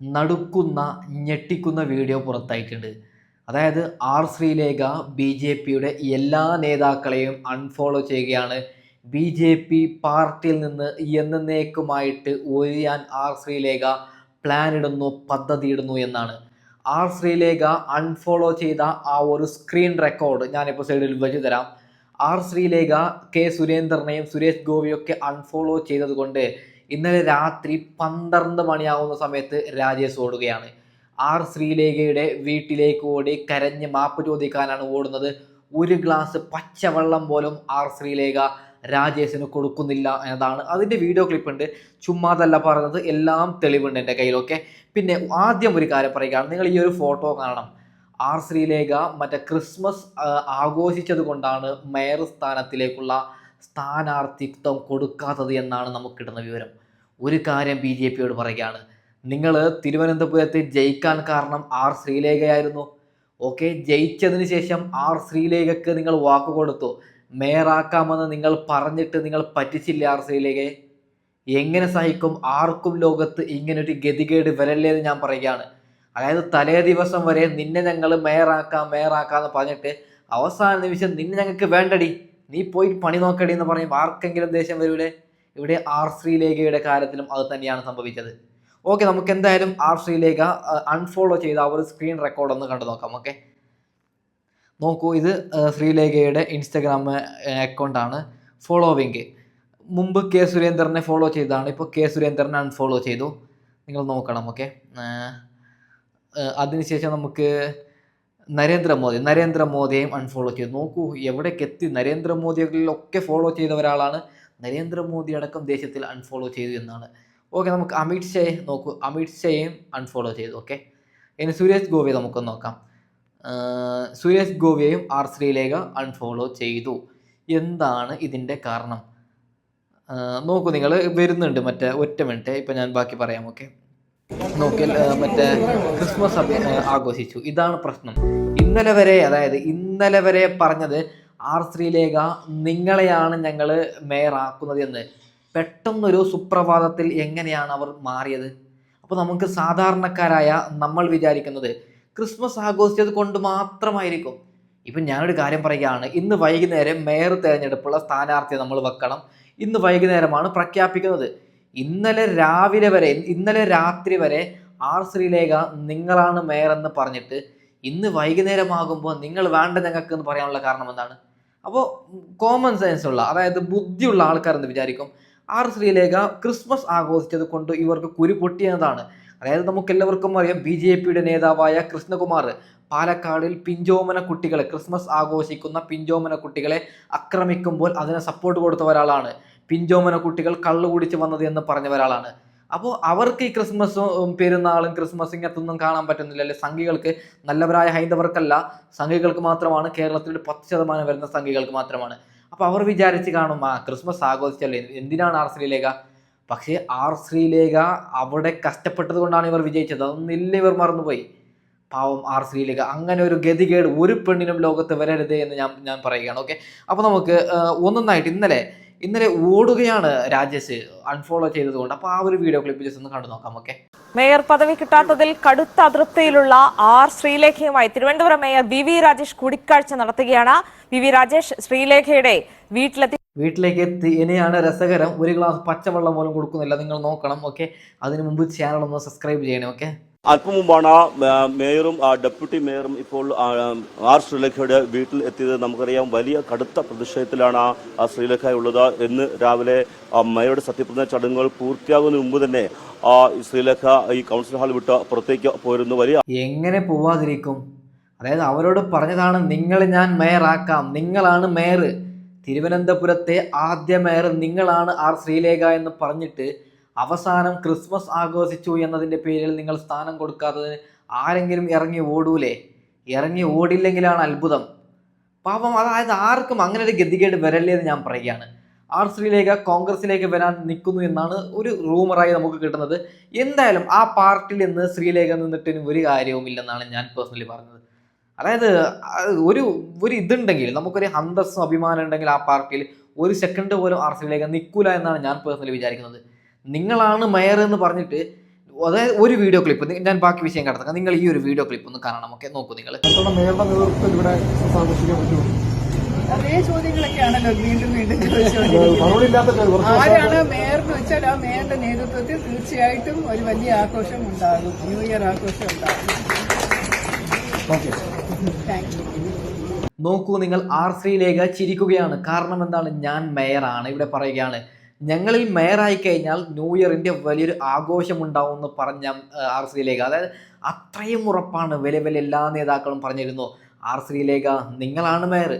നടുക്കുന്ന ഞെട്ടിക്കുന്ന വീഡിയോ പുറത്തായിട്ടുണ്ട്. അതായത് R Sreelekha B J പിയുടെ എല്ലാ നേതാക്കളെയും അൺഫോളോ ചെയ്യുകയാണ്. ബി ജെ പി പാർട്ടിയിൽ നിന്ന് എന്നേക്കുമായിട്ട് ഒഴിയാൻ ആർ ശ്രീലേഖ പ്ലാൻ ഇടുന്നു പദ്ധതി ഇടുന്നു എന്നാണ്. ആർ ശ്രീലേഖ അൺഫോളോ ചെയ്ത ആ ഒരു സ്ക്രീൻ റെക്കോർഡ് ഞാനിപ്പോൾ സൈഡിൽ വെച്ച് തരാം. ആർ ശ്രീലേഖ കെ സുരേന്ദ്രനെയും സുരേഷ് ഗോപിയൊക്കെ അൺഫോളോ ചെയ്തതുകൊണ്ട് ഇന്നലെ രാത്രി പന്ത്രണ്ട് മണിയാവുന്ന സമയത്ത് രാജേഷ് ഓടുകയാണ്. ആർ ശ്രീലേഖയുടെ വീട്ടിലേക്ക് ഓടി കരഞ്ഞ് മാപ്പ് ചോദിക്കാനാണ് ഓടുന്നത്. ഒരു ഗ്ലാസ് പച്ചവെള്ളം പോലും ആർ ശ്രീലേഖ രാജേഷിന് കൊടുക്കുന്നില്ല എന്നതാണ്. അതിന്റെ വീഡിയോ ക്ലിപ്പ് ഉണ്ട് ചുമ്മാതല്ല പറഞ്ഞത്. എല്ലാം തെളിവുണ്ട് എന്റെ കയ്യിലൊക്കെ. പിന്നെ ആദ്യം ഒരു കാര്യം പറയുകയാണ്. നിങ്ങൾ ഈ ഒരു ഫോട്ടോ കാണണം. ആർ ശ്രീലേഖ മറ്റേ ക്രിസ്മസ് ആഘോഷിച്ചത് കൊണ്ടാണ് മേയർ സ്ഥാനത്തിലേക്കുള്ള സ്ഥാനാർത്ഥിത്വം കൊടുക്കാത്തത് എന്നാണ് നമുക്ക് കിട്ടുന്ന വിവരം. ഒരു കാര്യം ബി ജെ പിയോട് പറയുകയാണ്. നിങ്ങൾ തിരുവനന്തപുരത്ത് ജയിക്കാൻ കാരണം ആർ ശ്രീലേഖയായിരുന്നു. ഓക്കെ ജയിച്ചതിന് ശേഷം ആർ ശ്രീലേഖക്ക് നിങ്ങൾ വാക്ക് കൊടുത്തു. മേയറാക്കാമെന്ന് നിങ്ങൾ പറഞ്ഞിട്ട് നിങ്ങൾ പറ്റിച്ചില്ല ആർ ശ്രീലേഖയെ? എങ്ങനെ സഹിക്കും? ആർക്കും ലോകത്ത് ഇങ്ങനൊരു ഗതികേട് വരല്ലേ എന്ന് ഞാൻ പറയുകയാണ്. അതായത് തലേ ദിവസം വരെ നിന്നെ ഞങ്ങൾ മേയറാക്കാം മേയറാക്കാം എന്ന് പറഞ്ഞിട്ട് അവസാന നിമിഷം നിന്നെ ഞങ്ങൾക്ക് വേണ്ടടി. നീ പോയി പണി നോക്കടി എന്ന് പറയും ആർക്കെങ്കിലും ദേഷ്യം വരൂലേ? ഇവിടെ ആർ ശ്രീലേഖയുടെ കാര്യത്തിലും അത് തന്നെയാണ് സംഭവിച്ചത്. ഓക്കെ നമുക്ക് എന്തായാലും ആർ ശ്രീലേഖ അൺഫോളോ ചെയ്ത ഒരു സ്ക്രീൻ റെക്കോർഡ് ഒന്ന് കണ്ടു നോക്കാം ഓക്കെ നോക്കൂ ഇത് ശ്രീലേഖയുടെ ഇൻസ്റ്റഗ്രാം അക്കൗണ്ടാണ് ഫോളോവിങ് മുമ്പ് കെ സുരേന്ദ്രനെ ഫോളോ ചെയ്തതാണ് ഇപ്പോൾ കെ സുരേന്ദ്രനെ അൺഫോളോ ചെയ്തു. നിങ്ങൾ നോക്കണം ഓക്കെ അതിനുശേഷം നമുക്ക് നരേന്ദ്രമോദി നരേന്ദ്രമോദിയെയും അൺഫോളോ ചെയ്തു. നോക്കൂ എവിടേക്ക് എത്തി നരേന്ദ്രമോദികളിലൊക്കെ ഫോളോ ചെയ്ത ഒരാളാണ് നരേന്ദ്രമോദി അടക്കം ദേശത്തിൽ അൺഫോളോ ചെയ്തു എന്നാണ്. ഓക്കെ നമുക്ക് അമിത് ഷായെ നോക്കൂ അമിത് ഷായെയും അൺഫോളോ ചെയ്തു ഓക്കെ ഇനി സുരേഷ് ഗോപിയെ നമുക്ക് നോക്കാം. സുരേഷ് ഗോപിയെയും ആർ ശ്രീലേഖ അൺഫോളോ ചെയ്തു. എന്താണ് ഇതിന്റെ കാരണം? നോക്കൂ നിങ്ങൾ വരുന്നുണ്ട് മറ്റേ ഒറ്റ മിനിറ്റ് ഇപ്പം ഞാൻ ബാക്കി പറയാം ഓക്കെ നോക്കിയാൽ മറ്റേ ക്രിസ്മസ് ആഘോഷിച്ചു. ഇതാണ് പ്രശ്നം. ഇന്നലെ വരെ അതായത് ഇന്നലെ വരെ പറഞ്ഞത് ആർ ശ്രീലേഖ നിങ്ങളെയാണ് ഞങ്ങൾ മേയറാക്കുന്നത് എന്ന്. പെട്ടെന്നൊരു സുപ്രഭാതത്തിൽ എങ്ങനെയാണ് അവർ മാറിയത്? അപ്പോൾ നമുക്ക് സാധാരണക്കാരായ നമ്മൾ വിചാരിക്കുന്നത് ക്രിസ്മസ് ആഘോഷിച്ചത് കൊണ്ട് മാത്രമായിരിക്കും. ഇപ്പം ഞാനൊരു കാര്യം പറയുകയാണ്. ഇന്ന് വൈകുന്നേരം മേയർ തിരഞ്ഞെടുപ്പുള്ള സ്ഥാനാർത്ഥിയെ നമ്മൾ വെക്കണം. ഇന്ന് വൈകുന്നേരമാണ് പ്രഖ്യാപിക്കുന്നത്. ഇന്നലെ രാവിലെ വരെ ഇന്നലെ രാത്രി വരെ ആർ ശ്രീലേഖ നിങ്ങളാണ് മേയർ എന്ന് പറഞ്ഞിട്ട് ഇന്ന് വൈകുന്നേരമാകുമ്പോൾ നിങ്ങൾ വേണ്ട ഞങ്ങൾക്ക് എന്ന് പറയാനുള്ള കാരണം എന്താണ്? അപ്പോൾ കോമൺ സെൻസ് ഉള്ള അതായത് ബുദ്ധിയുള്ള ആൾക്കാർ എന്ന് വിചാരിക്കും? ആർ ശ്രീലേഖ ക്രിസ്മസ് ആഘോഷിച്ചത് കൊണ്ട് ഇവർക്ക് കുരു പൊട്ടിയെന്നതാണ്. അതായത് നമുക്ക് എല്ലാവർക്കും അറിയാം ബി ജെ പിയുടെ നേതാവായ കൃഷ്ണകുമാർ പാലക്കാടിൽ പിഞ്ചോമന കുട്ടികളെ ക്രിസ്മസ് ആഘോഷിക്കുന്ന പിഞ്ചോമന കുട്ടികളെ ആക്രമിക്കുമ്പോൾ അതിനെ സപ്പോർട്ട് കൊടുത്ത ഒരാളാണ്. പിഞ്ചോമന കുട്ടികൾ കള്ളു കുടിച്ച് വന്നത് എന്ന് പറഞ്ഞ ഒരാളാണ്. അപ്പോൾ അവർക്ക് ഈ ക്രിസ്മസും പെരുന്നാളും ക്രിസ്മസ് ഇങ്ങനത്തൊന്നും കാണാൻ പറ്റുന്നില്ല. അല്ലെ സംഘികൾക്ക് നല്ലവരായ ഹൈന്ദവർക്കല്ല സംഘികൾക്ക് മാത്രമാണ് കേരളത്തിൽ ഒരു പത്ത് ശതമാനം വരുന്ന സംഘികൾക്ക് മാത്രമാണ്. അപ്പോൾ അവർ വിചാരിച്ച് കാണും ആ ക്രിസ്മസ് ആഘോഷിച്ചല്ലേ? എന്തിനാണ് ആർ ശ്രീലേഖ? പക്ഷേ ആർ ശ്രീലേഖ അവിടെ കഷ്ടപ്പെട്ടത് കൊണ്ടാണ് ഇവർ വിജയിച്ചത്. അതൊന്നില്ല ഇവർ മറന്നുപോയി. പാവം ആർ ശ്രീലേഖ. അങ്ങനെ ഒരു ഗതികേട് ഒരു പെണ്ണിനും ലോകത്ത് വരരുത് എന്ന് ഞാൻ ഞാൻ പറയുകയാണ്. ഓക്കെ? അപ്പോൾ നമുക്ക് ഒന്നൊന്നായിട്ട് ഇന്നലെ ഇന്നലെ ഓടുകയാണ് രാജേഷ് അൺഫോളോ ചെയ്തതുകൊണ്ട്. അപ്പോൾ ആ ഒരു വീഡിയോ ക്ലിപ്പ് ജസ്റ്റ് ഒന്ന് കണ്ടു നോക്കാം ഓക്കെ മേയർ പദവി കിട്ടാത്തതിൽ കടുത്ത അതൃപ്തിയിലുള്ള R ശ്രീലേഖയുമായി Thiruvananthapuram mayor V V Rajesh കൂടിക്കാഴ്ച നടത്തുകയാണ്. വി വി രാജേഷ് ശ്രീലേഖയുടെ വീട്ടിലെത്തി വീട്ടിലേക്ക് എത്തി. ഇനിയാണ് രസകരം. ഒരു ഗ്ലാസ് പച്ചവെള്ളം പോലും കൊടുക്കുന്നില്ല. നിങ്ങൾ നോക്കണം ഓക്കെ അതിനു മുമ്പ് ചാനൽ ഒന്ന് സബ്സ്ക്രൈബ് ചെയ്യണേ ഓക്കെ അല്പം മുമ്പാണ് മേയറും ഡെപ്യൂട്ടി മേയറും ഇപ്പോൾ ആർ ശ്രീലേഖയുടെ വീട്ടിൽ എത്തിയത്. നമുക്കറിയാം വലിയ കടുത്ത പ്രതിഷേധത്തിലാണ് ആ- ശ്രീലേഖ ഉള്ളത് ഇന്ന് രാവിലെ ആ, മേയറുടെ സത്യപ്രതിജ്ഞ ചടങ്ങുകൾ പൂർത്തിയാകുന്നതിന് മുമ്പ് തന്നെ ആ, ശ്രീലേഖ ഈ കൗൺസിൽ ഹാൾ വിട്ട് പുറത്തേക്ക് പോയിരുന്നു. വലിയ എങ്ങനെ പോവാതിരിക്കും? അതായത് അവരോട് പറഞ്ഞതാണ് നിങ്ങൾ ഞാൻ മേയറാക്കാം. നിങ്ങളാണ് മേയർ തിരുവനന്തപുരത്തെ ആദ്യ മേയർ നിങ്ങളാണ് ആർ ശ്രീലേഖ എന്ന് പറഞ്ഞിട്ട് അവസാനം ക്രിസ്മസ് ആഘോഷിച്ചു എന്നതിന്റെ പേരിൽ നിങ്ങൾ സ്ഥാനം കൊടുക്കാത്തതിന് ആരെങ്കിലും ഇറങ്ങി ഓടൂലേ? ഇറങ്ങി ഓടില്ലെങ്കിലാണ് അത്ഭുതം. പാപം അതായത് ആർക്കും അങ്ങനെ ഒരു ഗതികേട് വരല്ലേ എന്ന് ഞാൻ പറയുകയാണ്. ആർ ശ്രീലേഖ കോൺഗ്രസിലേക്ക് വരാൻ നിൽക്കുന്നു എന്നാണ് ഒരു റൂമറായി നമുക്ക് കിട്ടുന്നത്. എന്തായാലും ആ പാർട്ടിയിൽ നിന്ന് ശ്രീലേഖ നിന്നിട്ട് ഇനി ഒരു കാര്യവുമില്ലെന്നാണ് ഞാൻ പേഴ്സണലി പറഞ്ഞത്. അതായത് ഒരു ഒരു ഇതുണ്ടെങ്കിൽ നമുക്കൊരു അന്തസ്സും അഭിമാനം ഉണ്ടെങ്കിൽ ആ പാർട്ടിയിൽ ഒരു സെക്കൻഡ് പോലും ആർ ശ്രീലേഖ നിൽക്കൂല എന്നാണ് ഞാൻ പേഴ്സണലി വിചാരിക്കുന്നത്. നിങ്ങളാണ് മയർ എന്ന് പറഞ്ഞിട്ട് അതായത് ഒരു വീഡിയോ ക്ലിപ്പ് ഞാൻ ബാക്കി വിഷയം കടത്താം. നിങ്ങൾ ഈ ഒരു വീഡിയോ ക്ലിപ്പ് ഒന്ന് കാണണം. ഓക്കെ നോക്കൂ നിങ്ങൾ അതേ ചോദ്യങ്ങളൊക്കെയാണല്ലോ വീണ്ടും വീണ്ടും ആരാണ് മേയർ എന്ന് വെച്ചാൽ ആ നേതൃത്വത്തിൽ തീർച്ചയായിട്ടും ഒരു വലിയ ആഘോഷം ഉണ്ടാകും. ന്യൂ ഇയർ ആഘോഷം ഉണ്ടാകും. ഓക്കെ. താങ്ക് യു നോക്കൂ നിങ്ങൾ ആർ ശ്രീലേഖ ചിരിക്കുകയാണ്. കാരണം എന്താണ്? ഞാൻ മേയറാണ്. ഇവിടെ പറയുകയാണ് ഞങ്ങളിൽ മേയറായി കഴിഞ്ഞാൽ ന്യൂ ഇയറിന്റെ വലിയൊരു ആഘോഷം ഉണ്ടാവും എന്ന് പറഞ്ഞ ആർ ശ്രീലേഖ അതായത് അത്രയും ഉറപ്പാണ് വലിയ വലിയ എല്ലാ നേതാക്കളും പറഞ്ഞിരുന്നു. ആർ ശ്രീലേഖ നിങ്ങളാണ് മേയർ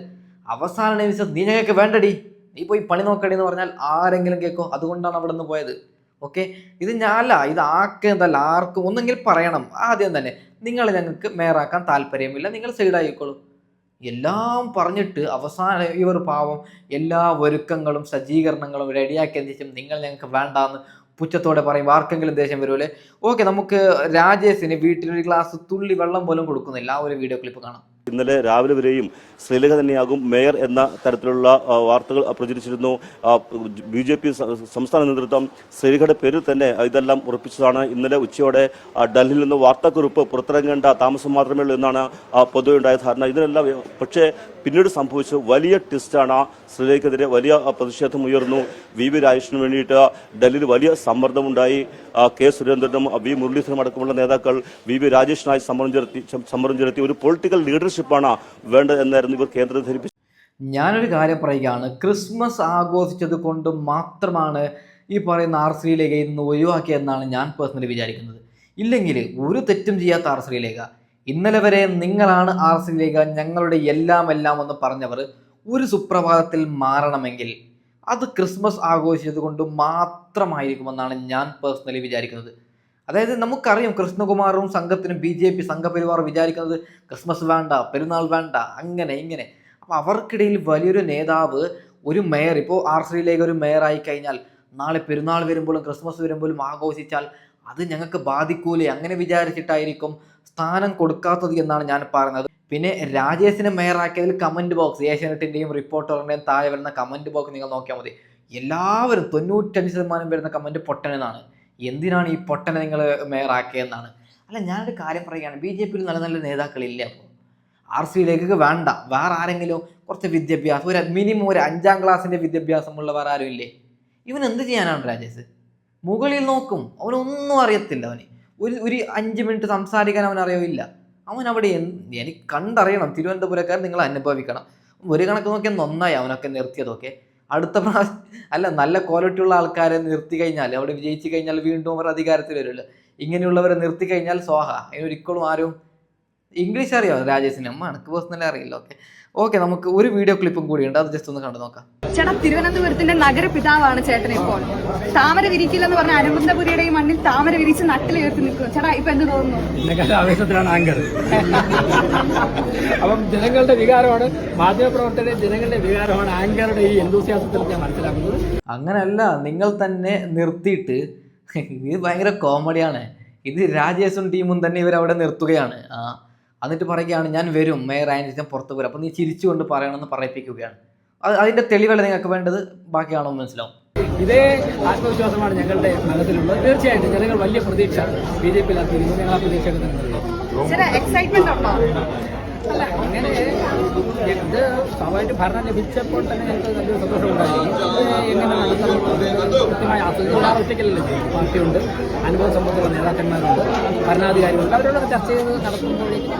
അവസാന നിമിഷം നീ ഞങ്ങൾക്ക് വേണ്ടടി. നീ പോയി പണി നോക്കടി എന്ന് പറഞ്ഞാൽ ആരെങ്കിലും കേൾക്കോ. അതുകൊണ്ടാണ് അവിടെ നിന്ന് പോയത്. ഓക്കെ? ഇത് ഞാനല്ല ഇത് ആക്കേണ്ടല്ല ആർക്കും ഒന്നെങ്കിൽ പറയണം. ആദ്യം തന്നെ നിങ്ങൾ ഞങ്ങൾക്ക് മേയറാക്കാൻ താല്പര്യമില്ല. നിങ്ങൾ സൈഡായിക്കോളൂ. എല്ലാം പറഞ്ഞിട്ട് അവസാനം ഇവർ പാവം എല്ലാ ഒരുക്കങ്ങളും സജ്ജീകരണങ്ങളും റെഡിയാക്കിയതിന് ശേഷം നിങ്ങൾ ഞങ്ങൾക്ക് വേണ്ടാന്ന് പുച്ഛത്തോടെ പറയും ആർക്കെങ്കിലും ദേഷ്യം വരുമല്ലേ ഓക്കെ നമുക്ക് രാജേഷിന് വീട്ടിലൊരു ഗ്ലാസ് തുള്ളി വെള്ളം പോലും കൊടുക്കുന്നില്ല. ആ ഒരു വീഡിയോ ക്ലിപ്പ് കാണാം. ഇന്നലെ രാവിലെ വരെയും ശ്രീലേഖ തന്നെയാകും മേയർ എന്ന തരത്തിലുള്ള വാർത്തകൾ പ്രചരിച്ചിരുന്നു. ബി ജെ പി സംസ്ഥാന നേതൃത്വം ശ്രീലേഖയുടെ പേരിൽ തന്നെ ഇതെല്ലാം ഉറപ്പിച്ചതാണ്. ഇന്നലെ ഉച്ചയോടെ ഡൽഹിയിൽ നിന്ന് വാർത്താക്കുറിപ്പ് പുറത്തിറങ്ങേണ്ട താമസം മാത്രമേ ഉള്ളൂ എന്നാണ് പൊതുവെ ഉണ്ടായ ധാരണ. ഇതിനെല്ലാം പക്ഷേ പിന്നീട് സംഭവിച്ച വലിയ ട്വിസ്റ്റാണ് ശ്രീലങ്കയ്ക്കെതിരെ വലിയ പ്രതിഷേധം ഉയർന്നു. വി വി രാജേഷിന് വേണ്ടിയിട്ട് ഡൽഹിയിൽ വലിയ സമ്മർദ്ദമുണ്ടായി. കെ സുരേന്ദ്രനും വി മുരളീധരനും അടക്കമുള്ള നേതാക്കൾ വി വി രാജേഷിനായി സമ്മർദ്ദം ചെലുത്തി സമ്മർദ്ദം ചെലുത്തി ഒരു പൊളിറ്റിക്കൽ ലീഡർഷിപ്പാണ് വേണ്ടത് എന്നായിരുന്നു ഇവർ കേന്ദ്രം ധരിപ്പിച്ചത് ഞാനൊരു കാര്യം പറയുകയാണ്. ക്രിസ്മസ് ആഘോഷിച്ചത് കൊണ്ട് മാത്രമാണ് ഈ പറയുന്ന ആർ ശ്രീലേഖ ഇന്ന് ഒഴിവാക്കിയതെന്നാണ് ഞാൻ പേഴ്സണലി വിചാരിക്കുന്നത്. ഇല്ലെങ്കിൽ ഒരു തെറ്റും ചെയ്യാത്ത ആർ ശ്രീലേഖ ഇന്നലെ വരെ നിങ്ങളാണ് ആർ ശ്രീലേഖ ഞങ്ങളുടെ എല്ലാം എല്ലാം എന്ന് പറഞ്ഞവർ ഒരു സുപ്രഭാതത്തിൽ മാറണമെങ്കിൽ അത് ക്രിസ്മസ് ആഘോഷിച്ചത് കൊണ്ട് മാത്രമായിരിക്കുമെന്നാണ് ഞാൻ പേഴ്സണലി വിചാരിക്കുന്നത്. അതായത് നമുക്കറിയാം കൃഷ്ണകുമാറും സംഘത്തിനും ബി ജെ പി സംഘപരിവാർ വിചാരിക്കുന്നത് ക്രിസ്മസ് വേണ്ട പെരുന്നാൾ വേണ്ട അങ്ങനെ ഇങ്ങനെ. അപ്പോൾ അവർക്കിടയിൽ വലിയൊരു നേതാവ് ഒരു മേയർ ഇപ്പോൾ ആർ ശ്രീലേഖ ഒരു മേയറായി കഴിഞ്ഞാൽ നാളെ പെരുന്നാൾ വരുമ്പോഴും ക്രിസ്മസ് വരുമ്പോഴും ആഘോഷിച്ചാൽ അത് ഞങ്ങൾക്ക് ബാധിക്കൂലേ? അങ്ങനെ വിചാരിച്ചിട്ടായിരിക്കും സ്ഥാനം കൊടുക്കാത്തത് എന്നാണ് ഞാൻ പറയുന്നത്. പിന്നെ രാജേഷിനെ മേയറാക്കിയതിൽ കമന്റ് ബോക്സ് ഏഷ്യാനെറ്റിന്റെയും റിപ്പോർട്ടറിന്റെയും താഴെ വരുന്ന കമന്റ് ബോക്സ് നിങ്ങൾ നോക്കിയാൽ മതി. എല്ലാവരും തൊണ്ണൂറ്റഞ്ച് ശതമാനം വരുന്ന കമന്റ് പൊട്ടനെന്നാണ് എന്തിനാണ് ഈ പൊട്ടനെ നിങ്ങൾ മേയറാക്കിയതെന്നാണ് അല്ല ഞാനൊരു കാര്യം പറയുകയാണ്. ബി ജെ പിയിൽ നല്ല നല്ല നേതാക്കളില്ല അപ്പോൾ. ആർ സിയിലേക്ക് വേണ്ട. വേറെ ആരെങ്കിലും കുറച്ച് വിദ്യാഭ്യാസം ഒരു മിനിമം ഒരു അഞ്ചാം ക്ലാസ്സിന്റെ വിദ്യാഭ്യാസമുള്ള വേറെ ആരും ഇല്ലേ? ഇവൻ എന്ത് ചെയ്യാനാണ് രാജേഷ്? മുകളിൽ നോക്കും. അവനൊന്നും അറിയത്തില്ല അവന്. ഒരു ഒരു അഞ്ച് മിനിറ്റ് സംസാരിക്കാൻ അവൻ അറിയില്ല അവൻ അവിടെ എനിക്ക് കണ്ടറിയണം. തിരുവനന്തപുരക്കാർ നിങ്ങൾ അനുഭവിക്കണം. ഒരു കണക്ക് നോക്കിയാൽ നന്നായി അവനൊക്കെ നിർത്തിയതൊക്കെ. അടുത്ത പ്രാവശ്യം അല്ല നല്ല ക്വാളിറ്റി ഉള്ള ആൾക്കാരെ നിർത്തി കഴിഞ്ഞാൽ അവിടെ വിജയിച്ചു കഴിഞ്ഞാൽ വീണ്ടും അവർ അധികാരത്തിൽ വരുമല്ലോ. ഇങ്ങനെയുള്ളവരെ നിർത്തി കഴിഞ്ഞാൽ സ്വാഹ അതിനൊരിക്കലും ആരും ഇംഗ്ലീഷ് അറിയാം രാജേഷിന്? അമ്മ എനിക്ക് പേഴ്സണലി അറിയില്ല ഓക്കെ ഓക്കെ നമുക്ക് ഒരു വീഡിയോ ക്ലിപ്പും കൂടിയുണ്ട് അത് ജസ്റ്റ് ഒന്ന് കണ്ടു നോക്കാം. ചേട്ടാ തിരുവനന്തപുരത്തിന്റെ നഗരപിതാവാണ് ചേട്ടൻ ഇപ്പോൾ. താമര വിരിക്കില്ലെന്ന് പറഞ്ഞ അനുബന്ധപുരിയുടെ ഈ മണ്ണിൽ താമര വിരിച്ച് നട്ടിലുയർത്തി നിൽക്കുന്നു ചേട്ടാ ഇപ്പൊ എന്ത് തോന്നുന്നു? ഇതിനേക്കാൾ ആവേശത്തിലാണ് ആങ്കർ. അപ്പം ജനങ്ങളുടെ വികാരമാണ് മാധ്യമപ്രവർത്തകരുടെ ജനങ്ങളുടെ വികാരമാണ് ആങ്കറുടെ ഈ എന്തൂസിയാസത്തിൽ ഞാൻ മനസ്സിലാക്കുന്നത്. അങ്ങനെയല്ല നിങ്ങൾ തന്നെ നിർത്തിയിട്ട് ഇത് ഭയങ്കര കോമഡിയാണ് ഇത് രാജേഷും ടീമും തന്നെ ഇവരവിടെ നിർത്തുകയാണ്. ആ എന്നിട്ട് പറയുകയാണ് ഞാൻ വരും മേയർ ആയതിനു ശേഷം പുറത്ത് വരും അപ്പോൾ നീ ചിരിച്ചുകൊണ്ട് പറയണമെന്ന് പറയിപ്പിക്കുകയാണ്. അത് അതിന്റെ തെളിവല്ല നിങ്ങൾക്ക് വേണ്ടത് ബാക്കിയാണോ മനസ്സിലാവും. ഇതേ ആത്മവിശ്വാസമാണ് ഞങ്ങളുടെ മനസ്സിലുള്ളത്. തീർച്ചയായിട്ടും ജനങ്ങൾ വലിയ പ്രതീക്ഷ ബി ജെ പിയിൽ ഞങ്ങൾ ആ പ്രതീക്ഷയൊക്കെ തന്നെ എക്സൈറ്റ്മെന്റ് ഉണ്ടോ? അല്ല അങ്ങനെ ഇത് സ്വാഭാവിക ഭരണം ലഭിച്ചപ്പോൾ തന്നെ ഞങ്ങൾക്ക് നല്ലൊരു സന്തോഷമുണ്ടായി. ഇത് എങ്ങനെ നടത്തണം? കൃത്യമായി ആസ്വദിച്ചു ഒറ്റയ്ക്കല്ലല്ലോ പാർട്ടിയുണ്ട് അനുഭവ സമ്പത്തുള്ള നേതാക്കന്മാരുണ്ട് ഭരണാധികാരികളുണ്ട്. അവരോടൊക്കെ ചർച്ച ചെയ്ത് നടത്തുമ്പോഴേക്കും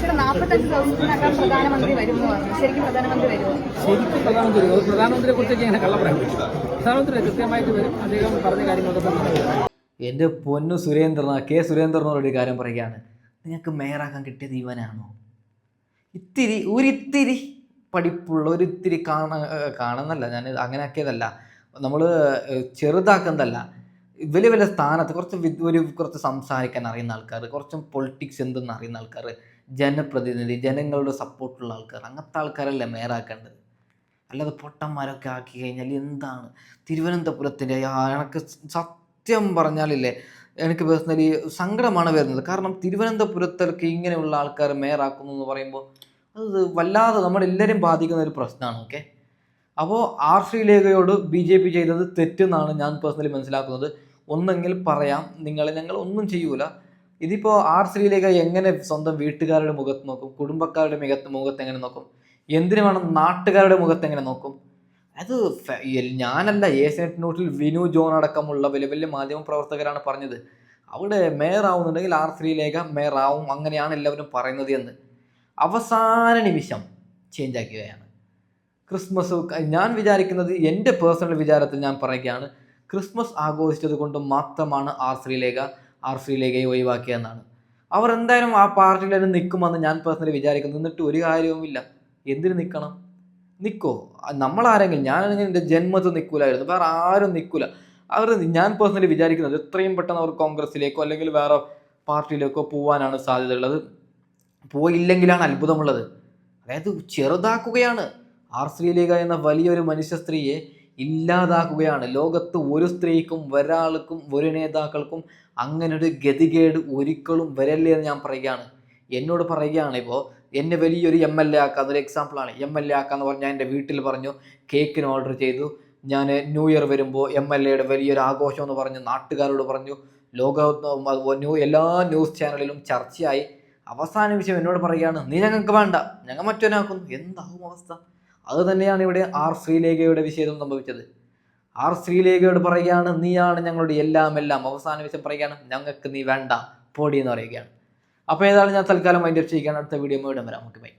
ചേട്ടാ നാൽപ്പത്തഞ്ച് ദിവസത്തിനകം പ്രധാനമന്ത്രി വരും എന്ന് പറഞ്ഞു. ശരിക്കും പ്രധാനമന്ത്രി വരുമോ? ശരിക്കും പ്രധാനമന്ത്രി പ്രധാനമന്ത്രിയെ കുറിച്ച് ഇങ്ങനെ കള്ളപ്പറയാൻ പറ്റും. പ്രധാനമന്ത്രി കൃത്യമായിട്ട് വരും. അദ്ദേഹം പറഞ്ഞ കാര്യങ്ങളൊക്കെ തന്നെ. എന്റെ പൊന്നു സുരേന്ദ്രനാ കെ സുരേന്ദ്രനോട് ഒരു കാര്യം പറയുകയാണ്. നിങ്ങൾക്ക് മേയറാക്കാൻ കിട്ടിയത് ഇവനാണോ? ഇത്തിരി ഒരിത്തിരി പഠിപ്പുള്ള ഒരിത്തിരി കാണ കാണുന്നല്ല ഞാൻ അങ്ങനെ ആക്കിയതല്ല. നമ്മൾ ചെറുതാക്കുന്നതല്ല. വലിയ വലിയ സ്ഥാനത്ത് കുറച്ച് ഒരു കുറച്ച് സംസാരിക്കാൻ അറിയുന്ന ആൾക്കാർ കുറച്ച് പൊളിറ്റിക്സ് എന്തെന്ന് അറിയുന്ന ആൾക്കാർ ജനപ്രതിനിധി ജനങ്ങളുടെ സപ്പോർട്ടുള്ള ആൾക്കാർ അങ്ങനത്തെ ആൾക്കാരല്ലേ മേയറാക്കേണ്ടത് അല്ലാതെ പൊട്ടന്മാരൊക്കെ ആക്കി കഴിഞ്ഞാൽ എന്താണ്? തിരുവനന്തപുരത്തിന്റെ എനിക്ക് സത്യം പറഞ്ഞാലില്ലേ എനിക്ക് പേഴ്സണലി സങ്കടമാണ് വരുന്നത്. കാരണം തിരുവനന്തപുരത്തേക്ക് ഇങ്ങനെയുള്ള ആൾക്കാർ മേയറാക്കുന്നു എന്ന് പറയുമ്പോൾ അത് വല്ലാതെ നമ്മളെല്ലാവരും ബാധിക്കുന്ന ഒരു പ്രശ്നമാണ് ഓക്കെ അപ്പോൾ ആർ ശ്രീലേഖയോട് ബി ജെ പി ചെയ്തത് തെറ്റെന്നാണ് ഞാൻ പേഴ്സണലി മനസ്സിലാക്കുന്നത്. ഒന്നെങ്കിൽ പറയാം നിങ്ങളെ ഞങ്ങൾ ഒന്നും ചെയ്യൂല. ഇതിപ്പോൾ ആർ ശ്രീലേഖ എങ്ങനെ സ്വന്തം വീട്ടുകാരുടെ മുഖത്ത് നോക്കും? കുടുംബക്കാരുടെ മികത്ത് മുഖത്ത് എങ്ങനെ നോക്കും? എന്തിനു വേണം നാട്ടുകാരുടെ മുഖത്ത് എങ്ങനെ നോക്കും? അത് ഞാനല്ല ഏഷ്യനെറ്റ് ന്യൂസിൽ വിനു ജോൺ അടക്കമുള്ള വലിയ വലിയ മാധ്യമ പ്രവർത്തകരാണ് പറഞ്ഞത്. അവിടെ മേയറാവുന്നുണ്ടെങ്കിൽ ആർ ശ്രീലേഖ മേയർ ആവും അങ്ങനെയാണ് എല്ലാവരും പറയുന്നത് എന്ന്. അവസാന നിമിഷം ചേഞ്ച് ആക്കുകയാണ്. ക്രിസ്മസ് ഞാൻ വിചാരിക്കുന്നത് എന്റെ പേഴ്സണൽ വിചാരത്തിൽ ഞാൻ പറയുകയാണ് ക്രിസ്മസ് ആഘോഷിച്ചത് കൊണ്ട് മാത്രമാണ് ആർ ശ്രീലേഖ ആർ ശ്രീലേഖയെ ഒഴിവാക്കിയതെന്നാണ് അവർ എന്തായാലും ആ പാർട്ടിയിൽ തന്നെ നിൽക്കുമെന്ന് ഞാൻ പേഴ്സണലി വിചാരിക്കുന്നു. എന്നിട്ട് ഒരു കാര്യവുമില്ല. എന്തിന് നിൽക്കണം? നിൽക്കോ നമ്മളാരെങ്കിലും ഞാൻ എന്റെ ജന്മത്തിൽ നിൽക്കൂലായിരുന്നു വേറെ ആരും നിൽക്കൂല അവർ ഞാൻ പേഴ്സണലി വിചാരിക്കുന്നത് എത്രയും പെട്ടെന്ന് അവർ കോൺഗ്രസ്സിലേക്കോ അല്ലെങ്കിൽ വേറെ പാർട്ടിയിലേക്കോ പോകാനാണ് സാധ്യതയുള്ളത്. പോയില്ലെങ്കിലാണ് അത്ഭുതമുള്ളത്. അതായത് ചെറുതാക്കുകയാണ്. ആർ ശ്രീലേഖ എന്ന വലിയൊരു മനുഷ്യ സ്ത്രീയെ ഇല്ലാതാക്കുകയാണ്. ലോകത്ത് ഒരു സ്ത്രീക്കും ഒരാൾക്കും ഒരു നേതാക്കൾക്കും അങ്ങനൊരു ഗതികേട് ഒരിക്കലും വരല്ലേ എന്ന് ഞാൻ പറയുകയാണ്. എന്നോട് പറയുകയാണ് ഇപ്പോൾ എന്നെ വലിയൊരു എം എൽ എ ആക്കുക അതൊരു എക്സാമ്പിളാണ് എം എൽ എ ആക്കാന്ന് പറഞ്ഞാൽ എന്റെ വീട്ടിൽ പറഞ്ഞു കേക്കിന് ഓർഡർ ചെയ്തു. ഞാൻ ന്യൂ ഇയർ വരുമ്പോൾ എം എൽ എയുടെ വലിയൊരു ആഘോഷം എന്ന് പറഞ്ഞു നാട്ടുകാരോട് പറഞ്ഞു. ലോക ന്യൂ എല്ലാ ന്യൂസ് ചാനലിലും ചർച്ചയായി. അവസാന വിഷയം എന്നോട് പറയുകയാണ് നീ ഞങ്ങൾക്ക് വേണ്ട ഞങ്ങൾ മറ്റൊരാക്കുന്നു എന്താവും അവസ്ഥ? അത് തന്നെയാണ് ഇവിടെ ആർ ശ്രീലേഖയുടെ വിഷയത്തിൽ സംഭവിച്ചത്. ആർ ശ്രീലേഖയോട് പറയുകയാണ് നീയാണ് ഞങ്ങളുടെ എല്ലാം എല്ലാം അവസാന വിഷയം പറയുകയാണ് ഞങ്ങൾക്ക് നീ വേണ്ട പൊടി എന്ന് പറയുകയാണ്. അപ്പോൾ ഏതായാലും ഞാൻ തൽക്കാലം മൈൻഡ് അപ്പ് ചെയ്യുകയാണ് അടുത്ത വീഡിയോ വീണ്ടും വരാം. നമുക്ക് ബൈ